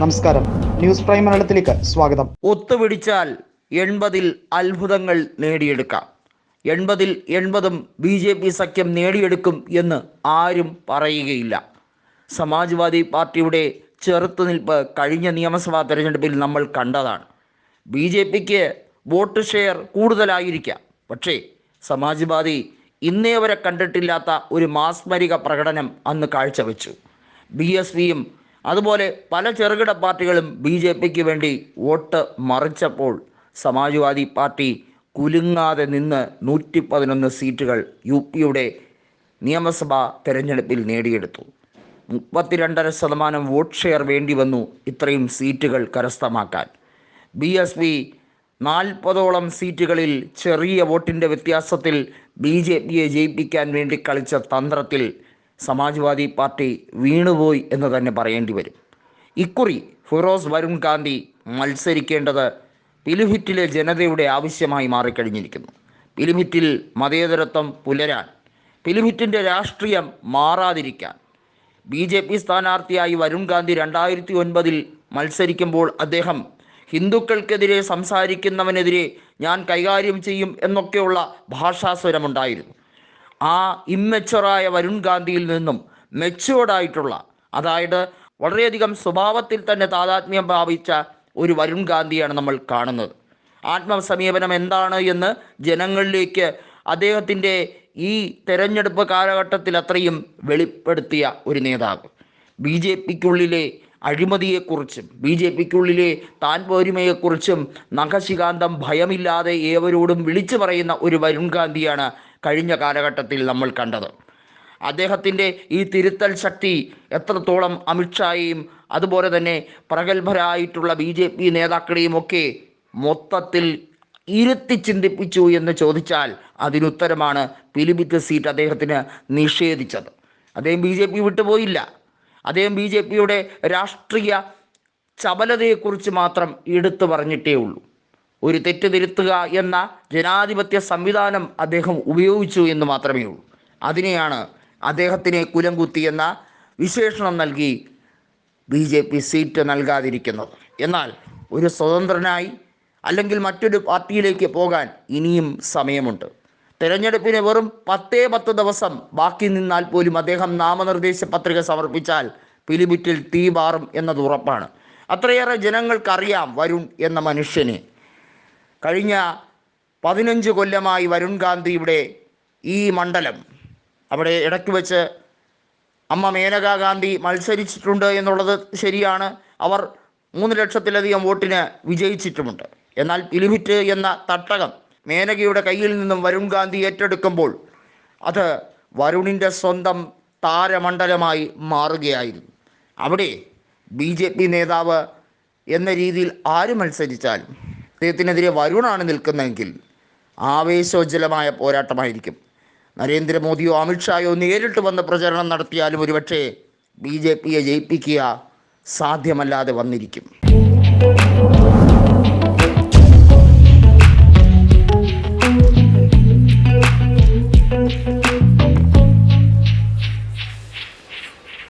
നമസ്കാരം. News prime മലയാളത്തിലേക്ക് സ്വാഗതം. ഒത്തുപിടിച്ചാൽ എൺപതിൽ അത്ഭുതങ്ങൾ നേടിയെടുക്കാം. എൺപതിൽ എൺപതും ബി ജെ പി സഖ്യം നേടിയെടുക്കും എന്ന് ആരും പറയുകയില്ല. സമാജ്വാദി പാർട്ടിയുടെ ചെറുത്തുനിൽപ്പ് കഴിഞ്ഞ നിയമസഭാ തെരഞ്ഞെടുപ്പിൽ നമ്മൾ കണ്ടതാണ്. ബി ജെ പിക്ക് വോട്ട് ഷെയർ കൂടുതലായിരിക്കാം. പക്ഷേ സമാജ്വാദി ഇന്നേ വരെ കണ്ടിട്ടില്ലാത്ത ഒരു മാസ്മരിക പ്രകടനം അന്ന് കാഴ്ചവെച്ചു. ബി എസ് പിയും അതുപോലെ പല ചെറുകിട പാർട്ടികളും ബി ജെ പിക്ക് വേണ്ടി വോട്ട് മറിച്ചപ്പോൾ സമാജ്വാദി പാർട്ടി കുലുങ്ങാതെ നിന്ന് നൂറ്റി പതിനൊന്ന് സീറ്റുകൾ യു പിയുടെ നിയമസഭാ തെരഞ്ഞെടുപ്പിൽ നേടിയെടുത്തു. മുപ്പത്തിരണ്ടര ശതമാനം വോട്ട് ഷെയർ വേണ്ടി വന്നു ഇത്രയും സീറ്റുകൾ കരസ്ഥമാക്കാൻ. ബി എസ് പി നാൽപ്പതോളം സീറ്റുകളിൽ ചെറിയ വോട്ടിന്റെ വ്യത്യാസത്തിൽ ബി ജെ പിയെ ജയിപ്പിക്കാൻ വേണ്ടി കളിച്ച തന്ത്രത്തിൽ സമാജ്വാദി പാർട്ടി വീണുപോയി എന്ന് തന്നെ പറയേണ്ടി വരും. ഇക്കുറി ഫിറോസ് വരുൺ ഗാന്ധി മത്സരിക്കേണ്ടത് പിലിഭിറ്റിലെ ജനതയുടെ ആവശ്യമായി മാറിക്കഴിഞ്ഞിരിക്കുന്നു. പിലിഭിറ്റിൽ മതേതരത്വം പുലരാൻ പിലിഭിറ്റിന്റെ രാഷ്ട്രീയം മാറാതിരിക്കാൻ. ബി ജെ പി സ്ഥാനാർത്ഥിയായി വരുൺ ഗാന്ധി രണ്ടായിരത്തി ഒൻപതിൽ മത്സരിക്കുമ്പോൾ അദ്ദേഹം ഹിന്ദുക്കൾക്കെതിരെ സംസാരിക്കുന്നവനെതിരെ ഞാൻ കൈകാര്യം ചെയ്യും എന്നൊക്കെയുള്ള ഭാഷാസ്വരമുണ്ടായിരുന്നു. ആ ഇമ്മെച്ചുറായ വരുൺ ഗാന്ധിയിൽ നിന്നും മെച്ചുവേർഡായിട്ടുള്ള അതായത് വളരെയധികം സ്വഭാവത്തിൽ തന്നെ താതാത്മ്യം ഭാവിച്ച ഒരു വരുൺ ഗാന്ധിയാണ് നമ്മൾ കാണുന്നത്. ആത്മസമീപനം എന്താണ് എന്ന് ജനങ്ങളിലേക്ക് അദ്ദേഹത്തിന്റെ ഈ തെരഞ്ഞെടുപ്പ് കാലഘട്ടത്തിൽ അത്രയും വെളിപ്പെടുത്തിയ ഒരു നേതാവ്. ബി ജെ പിക്കുള്ളിലെ അഴിമതിയെക്കുറിച്ചും ബി ജെ പിക്കുള്ളിലെ താൻ പോരുമയെക്കുറിച്ചും നഖശികാന്തം ഭയമില്ലാതെ ഏവരോടും വിളിച്ചു പറയുന്ന ഒരു വരുൺ ഗാന്ധിയാണ് കഴിഞ്ഞ കാലഘട്ടത്തിൽ നമ്മൾ കണ്ടത്. അദ്ദേഹത്തിന്റെ ഈ തിരുത്തൽ ശക്തി എത്രത്തോളം അമിത്ഷായെയും അതുപോലെ തന്നെ പ്രഗത്ഭരായിട്ടുള്ള ബി ജെ പി നേതാക്കളെയും ഒക്കെ മൊത്തത്തിൽ ഇരുത്തി ചിന്തിപ്പിച്ചു എന്ന് ചോദിച്ചാൽ അതിനുത്തരമാണ് പിലിഭിത്ത് സീറ്റ് അദ്ദേഹത്തിന് നിഷേധിച്ചത്. അദ്ദേഹം ബി ജെ പി വിട്ടുപോയില്ല അദ്ദേഹം ബി ജെ പിയുടെ രാഷ്ട്രീയ ചപലതയെക്കുറിച്ച് മാത്രം എടുത്തു പറഞ്ഞിട്ടേ ഉള്ളൂ. ഒരു തെറ്റ് തിരുത്തുക എന്ന ജനാധിപത്യ സംവിധാനം അദ്ദേഹം ഉപയോഗിച്ചു എന്ന് മാത്രമേ ഉള്ളൂ. അതിനെയാണ് അദ്ദേഹത്തിനെ കുലംകുത്തി എന്ന വിശേഷണം നൽകി ബി ജെ പി സീറ്റ് നൽകാതിരിക്കുന്നത്. എന്നാൽ ഒരു സ്വതന്ത്രനായി അല്ലെങ്കിൽ മറ്റൊരു പാർട്ടിയിലേക്ക് പോകാൻ ഇനിയും സമയമുണ്ട്. തെരഞ്ഞെടുപ്പിന് വെറും പത്തേ പത്ത് ദിവസം ബാക്കി നിന്നാൽ പോലും അദ്ദേഹം നാമനിർദ്ദേശ പത്രിക സമർപ്പിച്ചാൽ പിലിബിറ്റിൽ തീ പാറും എന്നത് ഉറപ്പാണ്. അത്രയേറെ ജനങ്ങൾക്കറിയാം വരുൺ എന്ന മനുഷ്യനെ കഴിഞ്ഞ പതിനഞ്ച് കൊല്ലമായി വരുൺ ഇവിടെ ഈ മണ്ഡലം അവിടെ ഇടയ്ക്ക് വെച്ച് അമ്മ മേനകാ ഗാന്ധി മത്സരിച്ചിട്ടുണ്ട് എന്നുള്ളത് ശരിയാണ്. അവർ മൂന്ന് ലക്ഷത്തിലധികം വോട്ടിന് വിജയിച്ചിട്ടുമുണ്ട്. എന്നാൽ പിലിമിറ്റ് എന്ന തട്ടകം മേനകയുടെ കയ്യിൽ നിന്നും വരുൺ ഗാന്ധി ഏറ്റെടുക്കുമ്പോൾ അത് വരുണിന്റെ സ്വന്തം താരമണ്ഡലമായി മാറുകയായിരുന്നു. അവിടെ ബി നേതാവ് എന്ന രീതിയിൽ ആര് മത്സരിച്ചാലും അദ്ദേഹത്തിനെതിരെ വരുണാണ് നിൽക്കുന്നതെങ്കിൽ ആവേശോജ്വലമായ പോരാട്ടമായിരിക്കും. നരേന്ദ്രമോദിയോ അമിത്ഷായോ നേരിട്ട് വന്ന് പ്രചരണം നടത്തിയാലും ഒരുപക്ഷെ ബി ജെ പിയെ ജയിപ്പിക്കുക സാധ്യമല്ലാതെ വന്നിരിക്കും.